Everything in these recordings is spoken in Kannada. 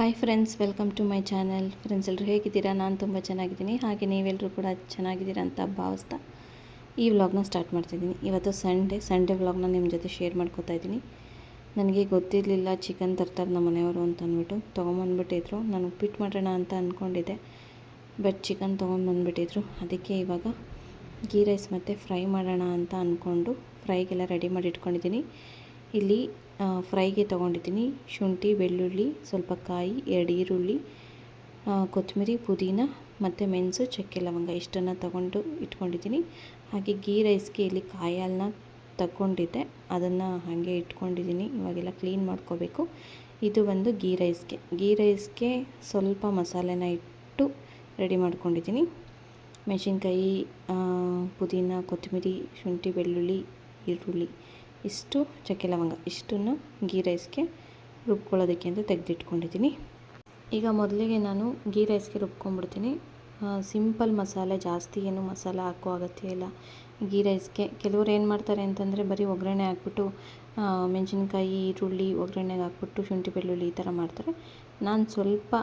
Hi friends welcome to my channel friends ಎಲ್ಲರೂ ಹೇಗಿದ್ದೀರಾ? ನಾನು ತುಂಬ ಚೆನ್ನಾಗಿದ್ದೀನಿ. ಹಾಗೆ ನೀವೆಲ್ಲರೂ ಕೂಡ ಚೆನ್ನಾಗಿದ್ದೀರಾ ಅಂತ ಭಾವಿಸ್ತಾ ಈ ವ್ಲಾಗ್ನ ಸ್ಟಾರ್ಟ್ ಮಾಡ್ತಿದ್ದೀನಿ. ಇವತ್ತು ಸಂಡೇ ಸಂಡೇ ವ್ಲಾಗ್ನ ನಿಮ್ಮ ಜೊತೆ ಶೇರ್ ಮಾಡ್ಕೋತಾ ಇದ್ದೀನಿ. ನನಗೆ ಗೊತ್ತಿರಲಿಲ್ಲ ಚಿಕನ್ ತರ್ತಾರೆ ನಮ್ಮ ಮನೆಯವರು ಅಂತ ಅಂದ್ಬಿಟ್ಟು. ತೊಗೊಂಬಂದ್ಬಿಟ್ಟಿದ್ರು. ನಾನು ಉಪ್ಪಿಟ್ಟು ಮಾಡೋಣ ಅಂತ ಅಂದ್ಕೊಂಡಿದ್ದೆ ಬಟ್ ಚಿಕನ್ ತೊಗೊಂಬಂದ್ಬಿಟ್ಟಿದ್ರು. ಅದಕ್ಕೆ ಇವಾಗ ಗೀ ರೈಸ್ ಮತ್ತು ಫ್ರೈ ಮಾಡೋಣ ಅಂತ ಅಂದ್ಕೊಂಡು ಫ್ರೈಗೆಲ್ಲ ರೆಡಿ ಮಾಡಿ ಇಟ್ಕೊಂಡಿದ್ದೀನಿ. ಇಲ್ಲಿ ಫ್ರೈಗೆ ತೊಗೊಂಡಿದ್ದೀನಿ ಶುಂಠಿ, ಬೆಳ್ಳುಳ್ಳಿ, ಸ್ವಲ್ಪ ಕಾಯಿ, ಎರಡು ಈರುಳ್ಳಿ ಕೊತ್ತಂಬರಿ, ಪುದೀನ ಮತ್ತು ಮೆಣಸು, ಚಕ್ಕೆ ಲವಂಗ ಇಷ್ಟನ್ನು ತಗೊಂಡು ಇಟ್ಕೊಂಡಿದ್ದೀನಿ. ಹಾಗೆ ಗೀ ರೈಸ್ಗೆ ಇಲ್ಲಿ ಕಾಯಿ ಹಾಲನ್ನ ತಗೊಂಡಿದ್ದೆ. ಅದನ್ನು ಹಾಗೆ ಇಟ್ಕೊಂಡಿದ್ದೀನಿ. ಇವಾಗೆಲ್ಲ ಕ್ಲೀನ್ ಮಾಡ್ಕೋಬೇಕು. ಇದು ಒಂದು ಗೀ ರೈಸ್ಗೆ. ಗೀ ರೈಸ್ಗೆ ಸ್ವಲ್ಪ ಮಸಾಲೆನ ಇಟ್ಟು ರೆಡಿ ಮಾಡ್ಕೊಂಡಿದ್ದೀನಿ. ಮೆಣಸಿನ್ಕಾಯಿ ಪುದೀನ, ಕೊತ್ತಂಬರಿ, ಶುಂಠಿ, ಬೆಳ್ಳುಳ್ಳಿ, ಈರುಳ್ಳಿ ಇಷ್ಟು ಚಕ್ಕೆ ಲವಂಗ, ಇಷ್ಟನ್ನು ಗೀ ರೈಸ್ಗೆ ರುಬ್ಕೊಳ್ಳೋದಕ್ಕೆ ಅಂತ ತೆಗೆದಿಟ್ಕೊಂಡಿದ್ದೀನಿ. ಈಗ ಮೊದಲಿಗೆ ನಾನು ಗೀ ರೈಸ್ಗೆ ರುಬ್ಕೊಂಡ್ಬಿಡ್ತೀನಿ. ಸಿಂಪಲ್ ಮಸಾಲೆ, ಜಾಸ್ತಿ ಏನು ಮಸಾಲ ಹಾಕೋ ಅಗತ್ಯ ಇಲ್ಲ. ಗೀ ರೈಸ್ಗೆ ಕೆಲವರು ಏನು ಮಾಡ್ತಾರೆ ಅಂತಂದರೆ ಬರೀ ಒಗ್ಗರಣೆ ಹಾಕ್ಬಿಟ್ಟು ಮೆಣಸಿನ್ಕಾಯಿ, ಈರುಳ್ಳಿ ಒಗ್ಗರಣೆಗೆ ಹಾಕ್ಬಿಟ್ಟು ಶುಂಠಿ ಬೆಳ್ಳುಳ್ಳಿ ಈ ಥರ ಮಾಡ್ತಾರೆ. ನಾನು ಸ್ವಲ್ಪ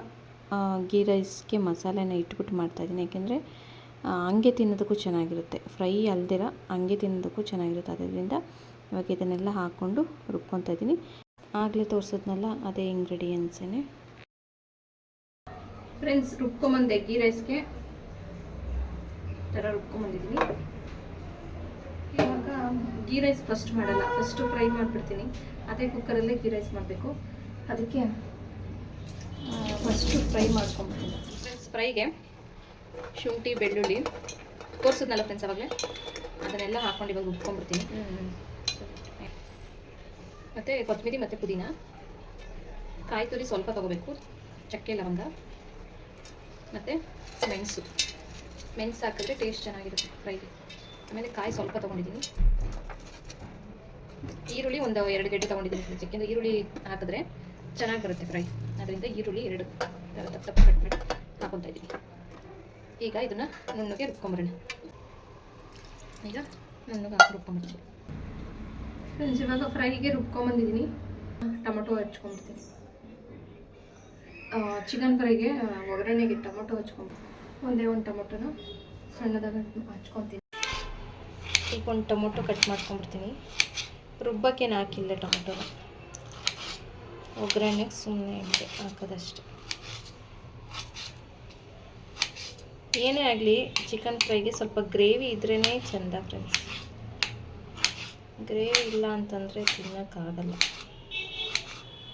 ಗೀ ರೈಸ್ಗೆ ಮಸಾಲೆನ ಇಟ್ಬಿಟ್ಟು ಮಾಡ್ತಾಯಿದ್ದೀನಿ ಯಾಕೆಂದರೆ ಹಂಗೆ ತಿನ್ನೋದಕ್ಕೂ ಚೆನ್ನಾಗಿರುತ್ತೆ. ಫ್ರೈ ಅಲ್ದಿರ ಹಂಗೆ ತಿನ್ನೋದಕ್ಕೂ ಚೆನ್ನಾಗಿರುತ್ತೆ. ಅದರಿಂದ ಇವಾಗ ಇದನ್ನೆಲ್ಲ ಹಾಕ್ಕೊಂಡು ರುಬ್ಕೊತಾ ಇದ್ದೀನಿ. ಆಗಲೇ ತೋರಿಸಿದ್ನಲ್ಲ ಅದೇ ಇಂಗ್ರೀಡಿಯೆಂಟ್ಸೇ ಫ್ರೆಂಡ್ಸ್ ರುಬ್ಕೊಂಬಂದೆ ಗೀ ರೈಸ್ಗೆ. ಥರ ರುಬ್ಕೊಂಬಂದಿದ್ದೀನಿ. ಇವಾಗ ಗೀ ರೈಸ್ ಫಸ್ಟ್ ಮಾಡಲ್ಲ ಫಸ್ಟು ಫ್ರೈ ಮಾಡಿಬಿಡ್ತೀನಿ. ಅದೇ ಕುಕ್ಕರಲ್ಲೇ ಗೀ ರೈಸ್ ಮಾಡಬೇಕು. ಅದಕ್ಕೆ ಫಸ್ಟು ಫ್ರೈ ಮಾಡ್ಕೊಂಬಿಡ್ತೀನಿ. ಫ್ರೆಂಡ್ಸ್ ಫ್ರೈಗೆ ಶುಂಠಿ ಬೆಳ್ಳುಳ್ಳಿ ತೋರಿಸಿದ್ನಲ್ಲ ಫ್ರೆಂಡ್ಸ್ ಅವಾಗಲೇ? ಅದನ್ನೆಲ್ಲ ಹಾಕ್ಕೊಂಡು ಇವಾಗ ರುಬ್ಕೊಂಡ್ಬಿಡ್ತೀನಿ ಮತ್ತು ಕೊತ್ತಂಬರಿ ಮತ್ತು ಪುದೀನ. ಕಾಯಿ ತುರಿ ಸ್ವಲ್ಪ ತೊಗೋಬೇಕು. ಚಕ್ಕೆ ಲವಂಗ. ಮತ್ತು ಮೆಣಸು. ಮೆಣಸು ಹಾಕಿದ್ರೆ ಟೇಸ್ಟ್ ಚೆನ್ನಾಗಿರುತ್ತೆ ಫ್ರೈಗೆ. ಆಮೇಲೆ ಕಾಯಿ ಸ್ವಲ್ಪ ತೊಗೊಂಡಿದ್ದೀನಿ. ಈರುಳ್ಳಿ ಒಂದು ಎರಡು ಗಡ್ಡೆ ತೊಗೊಂಡಿದ್ದೀನಿ ಯಾಕೆಂದರೆ ಈರುಳ್ಳಿ ಹಾಕಿದ್ರೆ ಚೆನ್ನಾಗಿ ಬರುತ್ತೆ ಫ್ರೈ. ಅದರಿಂದ ಈರುಳ್ಳಿ ಎರಡು. ತಪ್ಪ ತಪ್ಪ ಕಟ್ ಮಾಡಿ ಹಾಕೊತಾ ಇದ್ದೀನಿ. ಈಗ ಇದನ್ನು ನುಣ್ಣಗೆ ರುಬ್ಕೊಂಬರೋಣ. ಈಗ ನುಣ್ಣಗೆ ಹಾಕಿ ರುಬ್ಕೊಂಬಿಡ್ತೀನಿ ಫ್ರೆಂಡ್ಸ್ ಇವಾಗ ಫ್ರೈಗೆ ರುಬ್ಕೊಂಬಂದಿದ್ದೀನಿ. ಟೊಮೊಟೊ ಹಚ್ಕೊಂಬಿಡ್ತೀನಿ. ಚಿಕನ್ ಫ್ರೈಗೆ ಒಗ್ಗರಣೆಗೆ ಟೊಮೊಟೊ ಹಚ್ಕೊಂಡು ಒಂದೇ ಒಂದು ಟೊಮೊಟೊನ ಸಣ್ಣದಾಗಿ ಹಚ್ಕೊತೀನಿ. ಈಗ ಒಂದು ಟೊಮೊಟೊ ಕಟ್ ಮಾಡ್ಕೊಂಬಿಡ್ತೀನಿ. ರುಬ್ಬಕ್ಕೇನು ಹಾಕಿಲ್ಲ ಟೊಮೊಟೊ. ಒಗ್ಗರಣೆಗೆ ಸುಮ್ಮನೆ ಇದೆ ಹಾಕೋದಷ್ಟೆ. ಏನೇ ಆಗಲಿ, ಚಿಕನ್ ಫ್ರೈಗೆ ಸ್ವಲ್ಪ ಗ್ರೇವಿ ಇದ್ರೇ ಚೆಂದ ಫ್ರೆಂಡ್ಸ್ ಗ್ರೇವಿ ಇಲ್ಲ ಅಂತಂದರೆ ತಿನ್ನೋಕ್ಕಾಗಲ್ಲ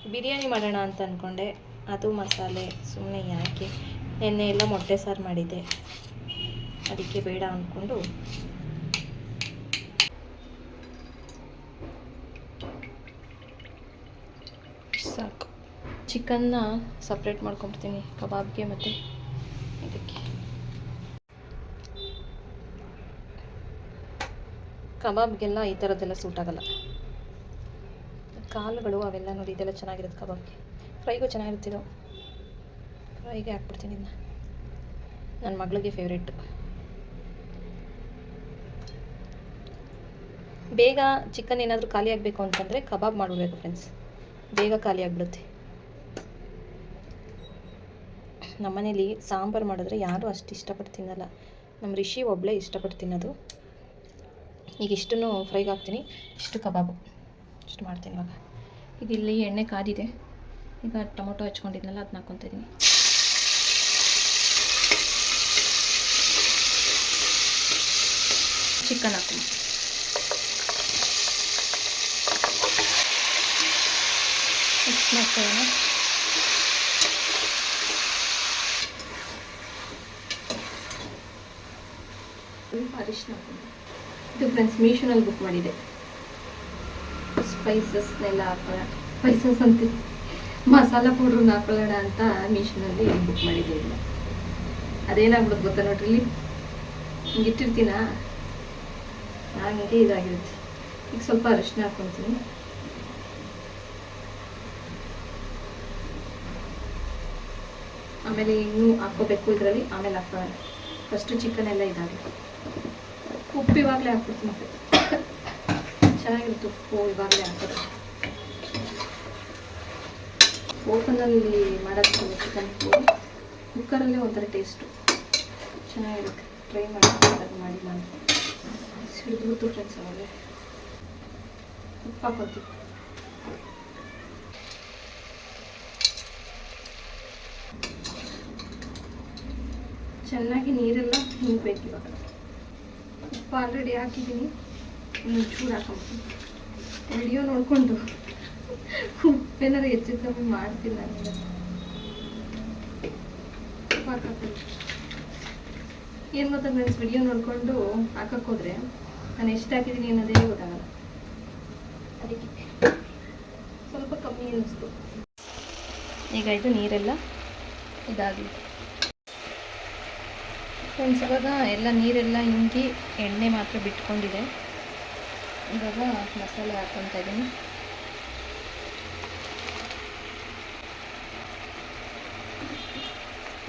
ಬಿರಿಯಾನಿ ಮಾಡೋಣ ಅಂತ ಅಂದ್ಕೊಂಡೆ ಅದು ಮಸಾಲೆ ಸುಮ್ಮನೆ ಯಾಕೆ? ನೆನ್ನೆ ಎಲ್ಲ ಮೊಟ್ಟೆ ಸಾರು ಮಾಡಿದ್ದೆ. ಅದಕ್ಕೆ ಬೇಡ ಅಂದ್ಕೊಂಡು ಸಾಕು. ಚಿಕನ್ನ ಸಪ್ರೇಟ್ ಮಾಡ್ಕೊಂಬಿಡ್ತೀನಿ ಕಬಾಬ್ಗೆ ಮತ್ತು ಇದಕ್ಕೆ ಕಬಾಬ್ಗೆಲ್ಲ ಈ ಥರದ್ದೆಲ್ಲ ಸೂಟ್ ಆಗಲ್ಲ. ಕಾಲುಗಳು ಅವೆಲ್ಲ ನೋಡಿ ಇದೆಲ್ಲ ಚೆನ್ನಾಗಿರುತ್ತೆ ಕಬಾಬ್ಗೆ. ಫ್ರೈಗೂ ಚೆನ್ನಾಗಿರುತ್ತೆ ಇದು ಫ್ರೈಗೆ ಹಾಕ್ಬಿಡ್ತೀನಿ ಇದನ್ನ ನನ್ನ ಮಗಳಿಗೆ ಫೇವ್ರೇಟ್ ಬೇಗ ಚಿಕನ್ ಏನಾದರೂ ಖಾಲಿ ಆಗಬೇಕು ಅಂತಂದರೆ ಕಬಾಬ್ ಮಾಡಬೇಕು ಫ್ರೆಂಡ್ಸ್ ಬೇಗ ಖಾಲಿ ಆಗಿಬಿಡುತ್ತೆ. ನಮ್ಮನೇಲಿ ಸಾಂಬಾರು ಮಾಡಿದ್ರೆ ಯಾರೂ ಅಷ್ಟು ಇಷ್ಟಪಟ್ಟು ತಿನ್ನಲ್ಲ. ನಮ್ಮ ರಿಷಿ ಒಬ್ಬಳೇ ಇಷ್ಟಪಟ್ಟು ತಿನ್ನೋದು. ಈಗ ಇಷ್ಟನ್ನು ಫ್ರೈಗೆ ಹಾಕ್ತೀನಿ. ಇಷ್ಟು ಕಬಾಬು. ಇಷ್ಟು ಮಾಡ್ತೀನಿ ಇವಾಗ. ಈಗ ಇಲ್ಲಿ ಎಣ್ಣೆ ಕಾದಿದೆ. ಈಗ ಟೊಮೊಟೊ ಹಚ್ಕೊಂಡಿದ್ನಲ್ಲ ಅದನ್ನ ಹಾಕ್ಕೊತಾ ಚಿಕನ್ ಹಾಕ್ತೀನಿ. ಮಿಕ್ಸ್ ಅರಿಶಿನ ಹಾಕ್ತೀನಿ ಇದು ಫ್ರೆಂಡ್ಸ್ ಮೀಶೋನಲ್ಲಿ ಬುಕ್ ಮಾಡಿದೆ. ಸ್ಪೈಸಸ್ನೆಲ್ಲ ಹಾಕೋಣ. ಸ್ಪೈಸಸ್ ಅಂತ ಮಸಾಲ ಪೌಡ್ರನ್ನ ಹಾಕೊಳ್ಳೋಣ ಅಂತ ಮೀಶೋನಲ್ಲಿ ಬುಕ್ ಮಾಡಿದ್ದೀನಿ ಅದೇನಾಗ್ಬಿಡುತ್ತೆ ಗೊತ್ತಾ ನೋಡ್ರಿ ಇಲ್ಲಿ ಹಿಂಗೆ ಇಟ್ಟಿರ್ತೀನ? ಹಂಗೆ ಇದಾಗಿರುತ್ತೆ. ಈಗ ಸ್ವಲ್ಪ ಅರಿಶಿನ ಹಾಕ್ಕೊತೀನಿ ಆಮೇಲೆ ಇನ್ನೂ ಹಾಕ್ಕೋಬೇಕು ಇದರಲ್ಲಿ, ಆಮೇಲೆ ಹಾಕೋಣ ಫಸ್ಟು ಚಿಕನ್ ಎಲ್ಲ ಇದಾಗಲಿ ಉಪ್ಪು ಇವಾಗಲೇ ಹಾಕ್ಬಿಡ್ತೀನಿ ಚೆನ್ನಾಗಿರುತ್ತೆ ಉಪ್ಪು ಇವಾಗಲೇ ಹಾಕೋದು. ಓಪನಲ್ಲಿ ಮಾಡೋದು ಚಿಕನ್ ಕುಕ್ಕರಲ್ಲೇ ಒಂಥರ ಟೇಸ್ಟು ಚೆನ್ನಾಗಿರುತ್ತೆ. ಟ್ರೈ ಮಾಡಿ ಅದು ಮಾಡಿ ಮಾಡಿ. ಸಿಡಿದ್ಬಿಡ್ತು ಫ್ರೆಂಡ್ಸ್ ಅವಾಗಲೇ ಉಪ್ಪು ಹಾಕೋತೀವಿ ಚೆನ್ನಾಗಿ ನೀರೆಲ್ಲ ಹಿಂಗಬೇಕು ಇವಾಗ. ಉಪ್ಪು ಆಲ್ರೆಡಿ ಹಾಕಿದ್ದೀನಿ. ಇನ್ನು ಚೂರು ಹಾಕೊಂಬಿಟ್ಟು ವಿಡಿಯೋ ನೋಡಿಕೊಂಡು ಉಪ್ಪೇನಾರು ಹೆಚ್ಚು ಕಮ್ಮಿ ಮಾಡ್ತೀನಿ ನಾನು ಉಪ್ಪು ಏನು ಗೊತ್ತಾ ಫ್ರೆಂಡ್ಸ್ ವಿಡಿಯೋ ನೋಡಿಕೊಂಡು ಹಾಕಕ್ಕೆ ನಾನು ಎಷ್ಟು ಹಾಕಿದ್ದೀನಿ ಅನ್ನೋದೇ ಗೊತ್ತಾಗಲ್ಲ. ಅದಕ್ಕೆ ಸ್ವಲ್ಪ ಕಮ್ಮಿ ಅನ್ನಿಸ್ತು. ಈಗ ಇದು ನೀರೆಲ್ಲ ಇದಾಗಲಿ. ಫ್ರೆಂಡ್ಸ್ ಇವಾಗ ಎಲ್ಲ ನೀರೆಲ್ಲ ಹಿಂಗಿ ಎಣ್ಣೆ ಮಾತ್ರ ಬಿಟ್ಕೊಂಡಿದೆ. ಇವಾಗ ಮಸಾಲೆ ಹಾಕ್ಕೊತಾ ಇದ್ದೀನಿ.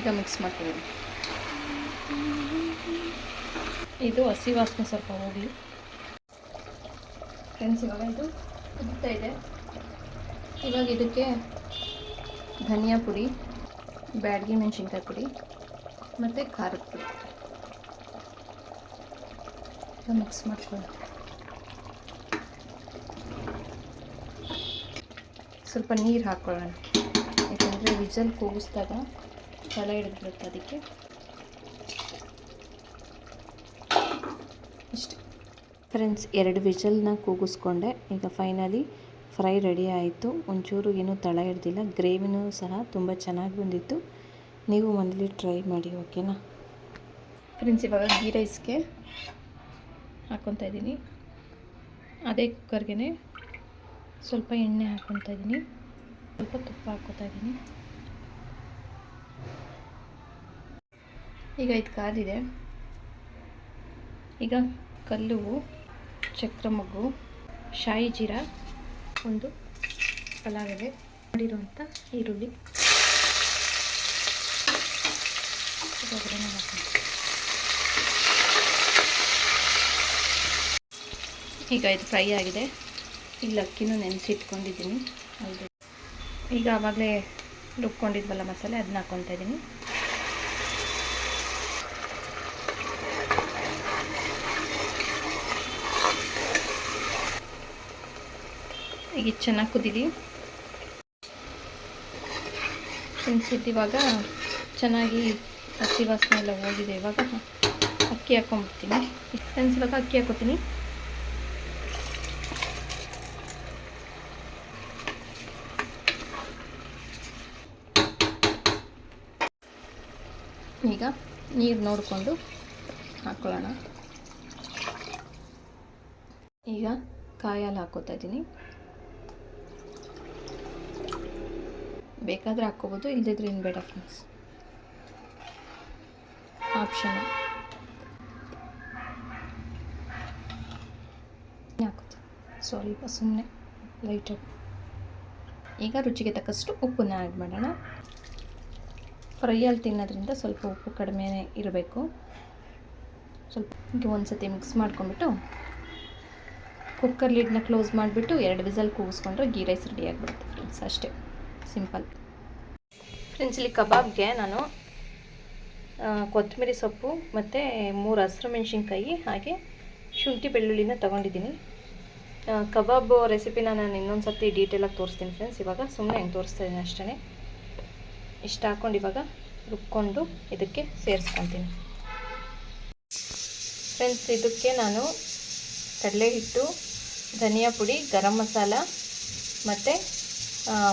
ಈಗ ಮಿಕ್ಸ್ ಮಾಡ್ತೀನಿ ಇದು ಹಸಿ ವಾಸನೆ ಸ್ವಲ್ಪ ಹೋಗಲಿ. ಫ್ರೆಂಡ್ಸ್ ಇವಾಗ ಇದು ಕುದ್ತಾ ಇದೆ. ಇವಾಗ ಇದಕ್ಕೆ ಧನಿಯಾ ಪುಡಿ, ಬ್ಯಾಡಗಿ ಮೆಣಸಿನ್ಕಾಯಿ ಪುಡಿ ಮತ್ತು ಖಾರದ ಪುಡಿ. ಮಿಕ್ಸ್ ಮಾಡ್ಕೊಳ್ಳಿ ಸ್ವಲ್ಪ ನೀರು ಹಾಕ್ಕೊಳ್ಳೋಣ ಯಾಕಂದರೆ ವಿಜಲ್ ಕೂಗಿಸ್ದಾಗ ತಲೆ ಹಿಡಿದ್ಬಿಡುತ್ತೆ ಅದಕ್ಕೆ. ಇಷ್ಟು. ಫ್ರೆಂಡ್ಸ್ ಎರಡು ವಿಜಲ್ನ ಕೂಗಿಸ್ಕೊಂಡೆ. ಈಗ ಫೈನಲಿ ಫ್ರೈ ರೆಡಿ ಆಯಿತು. ಒಂಚೂರು ಏನೂ ತಳ ಹಿಡ್ದಿಲ್ಲ. ಗ್ರೇವಿನೂ ಸಹ ತುಂಬ ಚೆನ್ನಾಗಿ ಬಂದಿತ್ತು. ನೀವು ಮನೇಲಿ ಟ್ರೈ ಮಾಡಿ ಓಕೆನಾ ಫ್ರೆಂಡ್ಸ್ ಇವಾಗ ಗೀ ರೈಸ್ಗೆ ಹಾಕ್ಕೊತಾ ಇದ್ದೀನಿ. ಅದೇ ಕುಕ್ಕರ್ಗೆ ಸ್ವಲ್ಪ ಎಣ್ಣೆ ಹಾಕ್ಕೊತಾ ಇದ್ದೀನಿ. ಸ್ವಲ್ಪ ತುಪ್ಪ ಹಾಕ್ಕೊತಾ ಇದ್ದೀನಿ. ಈಗ ಇದು ಕಾದಿದೆ ಈಗ ಕಲ್ಲು, ಚಕ್ರ ಮಗು ಶಾಯಿ ಜೀರಾ, ಒಂದು ಪಲಾವಿದೆ ಮಾಡಿರುವಂಥ ಈರುಳ್ಳಿ. ಈಗ ಇದು ಫ್ರೈ ಆಗಿದೆ. ಇಲ್ಲಿ ಅಕ್ಕಿನೂ ನೆನೆಸಿಟ್ಕೊಂಡಿದ್ದೀನಿ. ಅದು ಈಗ ಆವಾಗಲೇ ರುಬ್ಕೊಂಡಿದ್ವಲ್ಲ ಮಸಾಲೆ, ಅದನ್ನ ಹಾಕ್ಕೊತಾ ಇದ್ದೀನಿ. ಈಗ ಇದು ಚೆನ್ನಾಗಿ ಕುದೀವಿ ನೆನೆಸಿದ್ದಿವಾಗ ಚೆನ್ನಾಗಿ ಹಸಿ ವಾಸನೆ ಎಲ್ಲ ಹೋಗಿದೆ ಇವಾಗ. ಅಕ್ಕಿ ಹಾಕೊಂಡ್ಬಿಡ್ತೀನಿ. ಇವಾಗ ಅಕ್ಕಿ ಹಾಕೋತೀನಿ. ಈಗ ನೀರು ನೋಡಿಕೊಂಡು ಹಾಕ್ಕೊಳ್ಳೋಣ ಈಗ ಕಾಯಲ್ಲಿ ಹಾಕೋತಾ ಇದ್ದೀನಿ. ಬೇಕಾದರೆ ಹಾಕ್ಕೋಬೋದು ಇಲ್ಲದಿದ್ರೆ ಏನು ಬೇಡ ಫ್ರೆಂಡ್ಸ್ ಆಪ್ಷನ್ ಹಾಕೋದು ಸ್ವಲ್ಪ ಸುಮ್ಮನೆ ಲೈಟಾಗಿ ಈಗ ರುಚಿಗೆ ತಕ್ಕಷ್ಟು ಉಪ್ಪನ್ನ ಆ್ಯಡ್ ಮಾಡೋಣ. ಫ್ರೈಯಲ್ಲಿ ತಿನ್ನೋದ್ರಿಂದ ಸ್ವಲ್ಪ ಉಪ್ಪು ಕಡಿಮೆ ಇರಬೇಕು. ಸ್ವಲ್ಪ ಹೀಗೆ ಒಂದು ಸತಿ ಮಿಕ್ಸ್ ಮಾಡ್ಕೊಂಡ್ಬಿಟ್ಟು ಕುಕ್ಕರ್ ಲಿಡ್ನ ಕ್ಲೋಸ್ ಮಾಡಿಬಿಟ್ಟು ಎರಡು ವಿಸಲ್ ಕೂಗಿಸ್ಕೊಂಡ್ರೆ ಗೀ ರೈಸ್ ರೆಡಿ ಆಗಿಬಿಡುತ್ತೆ ಫ್ರೆಂಡ್ಸ್ ಅಷ್ಟೇ. ಸಿಂಪಲ್ ಫ್ರೆಂಡ್ಸ್ ಇಲ್ಲಿ ಕಬಾಬ್ಗೆ ನಾನು ಕೊತ್ತಂಬರಿ ಸೊಪ್ಪು ಮತ್ತು ಮೂರು ಹಸಿರು ಮೆಣಸಿನ್ಕಾಯಿ ಹಾಗೆ ಶುಂಠಿ ಬೆಳ್ಳುಳ್ಳಿನ ತೊಗೊಂಡಿದ್ದೀನಿ. ಕಬಾಬ್ ರೆಸಿಪಿನ ನಾನು ಇನ್ನೊಂದು ಸರ್ತಿ ಡೀಟೇಲಾಗಿ ತೋರಿಸ್ತೀನಿ ಫ್ರೆಂಡ್ಸ್ ಇವಾಗ ಸುಮ್ಮನೆ ಹೆಂಗೆ ತೋರಿಸ್ತಾ ಇದ್ದೀನಿ ಅಷ್ಟೇ ಇಷ್ಟು ಹಾಕ್ಕೊಂಡು ಇವಾಗ ರುಬ್ಕೊಂಡು ಇದಕ್ಕೆ ಸೇರಿಸ್ಕೊತೀನಿ. ಫ್ರೆಂಡ್ಸ್ ಇದಕ್ಕೆ ನಾನು ಕಡಲೆ ಹಿಟ್ಟು, ಧನಿಯಾ ಪುಡಿ, ಗರಂ ಮಸಾಲ ಮತ್ತು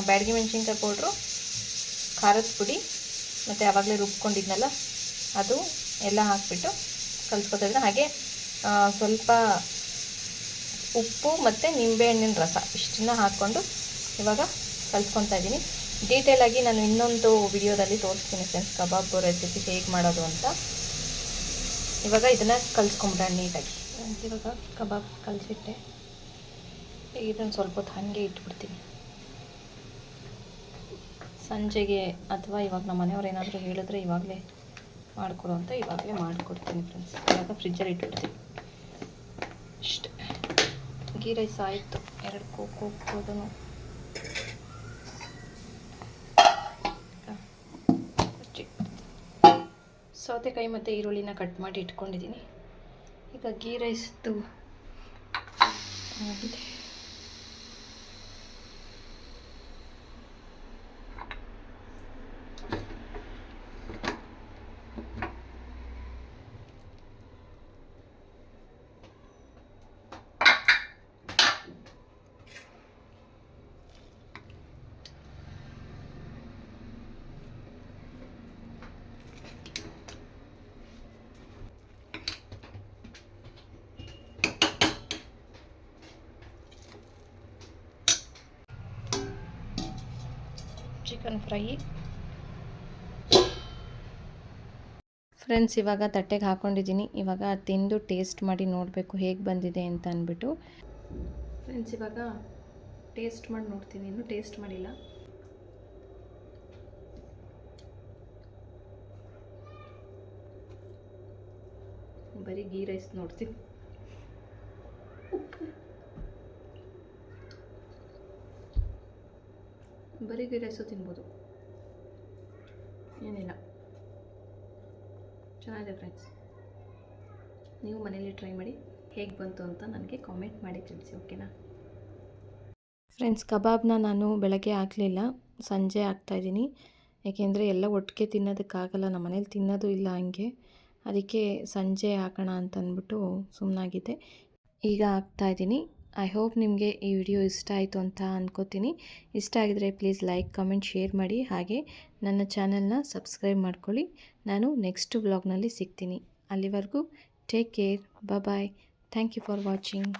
ಬ್ಯಾಡಗಿ ಮೆಣಸಿನ್ಕಾಯಿ ಪೌಡ್ರು, ಖಾರದ ಪುಡಿ ಮತ್ತು ಆವಾಗಲೇ ರುಬ್ಕೊಂಡಿದ್ನಲ್ಲ ಅದು ಎಲ್ಲ ಹಾಕಿಬಿಟ್ಟು ಕಲಿಸ್ಕೊತಾ ಇದ್ದೀನಿ ಹಾಗೆ ಸ್ವಲ್ಪ ಉಪ್ಪು ಮತ್ತು ನಿಂಬೆಹಣ್ಣಿನ ರಸ ಇಷ್ಟನ್ನ ಹಾಕ್ಕೊಂಡು ಇವಾಗ ಕಲಿಸ್ಕೊತಾ ಇದ್ದೀನಿ. ಡೀಟೇಲಾಗಿ ನಾನು ಇನ್ನೊಂದು ವಿಡಿಯೋದಲ್ಲಿ ತೋರಿಸ್ತೀನಿ ಫ್ರೆಂಡ್ಸ್ ಕಬಾಬ್ ರೆಸಿಪಿ ಹೇಗೆ ಮಾಡೋದು ಅಂತ. ಇವಾಗ ಇದನ್ನು ಕಲ್ಸ್ಕೊಂಬಿಡೋಣ ನೀಟಾಗಿ. ಇವಾಗ ಕಬಾಬ್ ಕಲಿಸಿಟ್ಟೆ. ಇದನ್ನು ಸ್ವಲ್ಪ ಹೊತ್ತು ಹಾಗೆ ಇಟ್ಬಿಡ್ತೀನಿ. ಸಂಜೆಗೆ ಅಥವಾ ಇವಾಗ ನಮ್ಮ ಮನೆಯವ್ರು ಏನಾದರೂ ಹೇಳಿದ್ರೆ ಇವಾಗಲೇ ಮಾಡಿಕೊಡು ಅಂತ ಇವಾಗಲೇ ಮಾಡಿಕೊಡ್ತೀನಿ ಫ್ರೆಂಡ್ಸ್ ಇವಾಗ ಫ್ರಿಜ್ಜಲ್ಲಿ ಇಟ್ಬಿಡ್ತೀನಿ. ಇಷ್ಟೆ. ಗೀ ರೈಸ್ ಆಯಿತು. ಎರಡು ಕೋಕೋ ಕೋದನು ಸೌತೆಕಾಯಿ ಮತ್ತು ಈರುಳ್ಳಿನ ಕಟ್ ಮಾಡಿ ಇಟ್ಕೊಂಡಿದ್ದೀನಿ ಈಗ ಗೀ ರೈಸ್ದು ಆಗಿದೆ. ಚಿಕನ್ ಫ್ರೈ ಫ್ರೆಂಡ್ಸ್ ಇವಾಗ ತಟ್ಟೆಗೆ ಹಾಕ್ಕೊಂಡಿದ್ದೀನಿ ಇವಾಗ ತಿಂದು ಟೇಸ್ಟ್ ಮಾಡಿ ನೋಡಬೇಕು ಹೇಗೆ ಬಂದಿದೆ ಅಂತ ಅಂದ್ಬಿಟ್ಟು. ಫ್ರೆಂಡ್ಸ್ ಇವಾಗ ಟೇಸ್ಟ್ ಮಾಡಿ ನೋಡ್ತೀನಿ. ಇನ್ನೂ ಟೇಸ್ಟ್ ಮಾಡಿಲ್ಲ. ಬರೀ ಗೀ ರೈಸ್ ನೋಡ್ತೀನಿ. ಬರೀ ಗೀ ರೈಸು ತಿನ್ಬೋದು. ಏನಿಲ್ಲ. ಚೆನ್ನಾಗಿದೆ ಫ್ರೆಂಡ್ಸ್ ನೀವು ಮನೇಲಿ ಟ್ರೈ ಮಾಡಿ ಹೇಗೆ ಬಂತು ಅಂತ ನನಗೆ ಕಾಮೆಂಟ್ ಮಾಡಿ ತಿಳಿಸಿ ಓಕೆನಾ ಫ್ರೆಂಡ್ಸ್ ಕಬಾಬ್ನ ನಾನು ಬೆಳಗ್ಗೆ ಹಾಕಲಿಲ್ಲ. ಸಂಜೆ ಹಾಕ್ತಾಯಿದ್ದೀನಿ ಏಕೆಂದರೆ ಎಲ್ಲ ಒಟ್ಟಿಗೆ ತಿನ್ನೋದಕ್ಕಾಗಲ್ಲ, ನಮ್ಮ ಮನೇಲಿ ತಿನ್ನೋದು ಇಲ್ಲ ಹಂಗೆ. ಅದಕ್ಕೆ ಸಂಜೆ ಹಾಕೋಣ ಅಂತ ಅಂದ್ಬಿಟ್ಟು ಸುಮ್ಮನಾಗಿದ್ದೆ ಈಗ ಹಾಕ್ತಾಯಿದ್ದೀನಿ ಐ ಹೋಪ್ ನಿಮಗೆ ಈ ವಿಡಿಯೋ ಇಷ್ಟ ಆಯಿತು ಅಂತ ಅಂದ್ಕೋತೀನಿ ಇಷ್ಟ ಆಗಿದರೆ ಪ್ಲೀಸ್ ಲೈಕ್ ಕಮೆಂಟ್ ಶೇರ್ ಮಾಡಿ. ಹಾಗೆ ನನ್ನ ಚಾನಲ್ನ ಸಬ್ಸ್ಕ್ರೈಬ್ ಮಾಡ್ಕೊಳ್ಳಿ. ನಾನು ನೆಕ್ಸ್ಟ್ ವ್ಲಾಗ್ನಲ್ಲಿ ಸಿಗ್ತೀನಿ. ಅಲ್ಲಿವರೆಗೂ take care bye thank you for watching